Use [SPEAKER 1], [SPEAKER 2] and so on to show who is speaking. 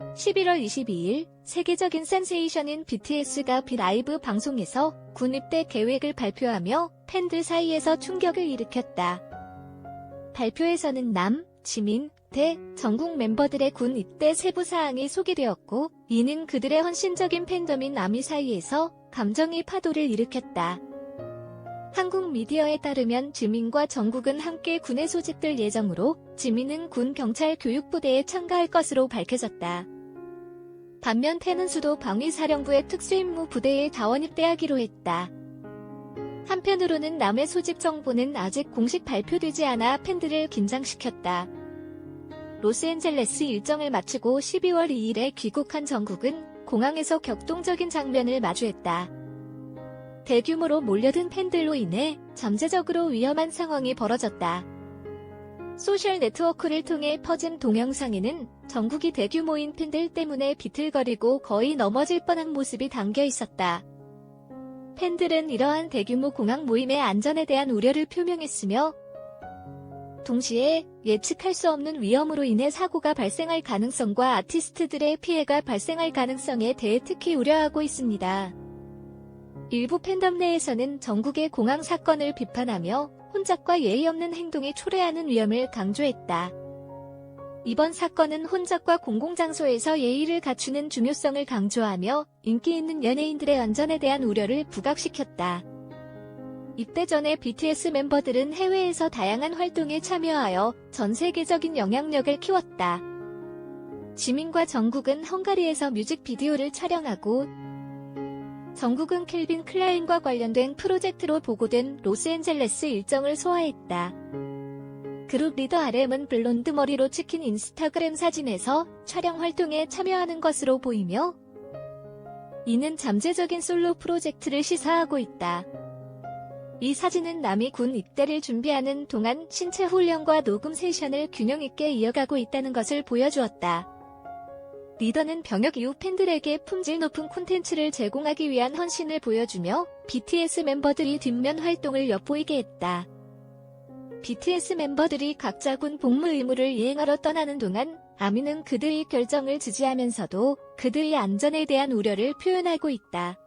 [SPEAKER 1] 11월 22일 세계적인 센세이션인 BTS가 비라이브 방송에서 군 입대 계획을 발표하며 팬들 사이에서 충격을 일으켰다. 발표에서는 남, 지민, 대, 전국 멤버들의 군 입대 세부 사항이 소개되었고, 이는 그들의 헌신적인 팬덤인 아미 사이에서 감정의 파도를 일으켰다. 한국 미디어에 따르면 지민과 정국은 함께 군에 소집될 예정으로 지민은 군 경찰 교육부대에 참가할 것으로 밝혀졌다. 반면 태는 수도 방위사령부의 특수임무 부대에 자원 입대하기로 했다. 한편으로는 남의 소집 정보는 아직 공식 발표되지 않아 팬들을 긴장시켰다. 로스앤젤레스 일정을 마치고 12월 2일에 귀국한 정국은 공항에서 격동적인 장면을 마주했다. 대규모로 몰려든 팬들로 인해 잠재적으로 위험한 상황이 벌어졌다. 소셜 네트워크를 통해 퍼진 동영상에는 전국이 대규모인 팬들 때문에 비틀거리고 거의 넘어질 뻔한 모습이 담겨 있었다. 팬들은 이러한 대규모 공항 모임의 안전에 대한 우려를 표명했으며 동시에 예측할 수 없는 위험으로 인해 사고가 발생할 가능성과 아티스트들의 피해가 발생할 가능성에 대해 특히 우려하고 있습니다. 일부 팬덤 내에서는 전국의 공항 사건을 비판하며 혼잡과 예의 없는 행동이 초래하는 위험을 강조했다. 이번 사건은 혼잡과 공공장소에서 예의를 갖추는 중요성을 강조하며 인기 있는 연예인들의 안전에 대한 우려를 부각시켰다. 입대 전에 BTS 멤버들은 해외에서 다양한 활동에 참여하여 전 세계적인 영향력을 키웠다. 지민과 정국은 헝가리에서 뮤직비디오를 촬영하고 정국은 켈빈 클라인과 관련된 프로젝트로 보고된 로스앤젤레스 일정을 소화했다. 그룹 리더 RM은 블론드 머리로 찍힌 인스타그램 사진에서 촬영 활동에 참여하는 것으로 보이며 이는 잠재적인 솔로 프로젝트를 시사하고 있다. 이 사진은 남이 군 입대를 준비하는 동안 신체 훈련과 녹음 세션을 균형 있게 이어가고 있다는 것을 보여주었다. 리더는 병역 이후 팬들에게 품질 높은 콘텐츠를 제공하기 위한 헌신을 보여주며 BTS 멤버들이 뒷면 활동을 엿보이게 했다. BTS 멤버들이 각자 군 복무 의무를 이행하러 떠나는 동안 아미는 그들의 결정을 지지하면서도 그들의 안전에 대한 우려를 표현하고 있다.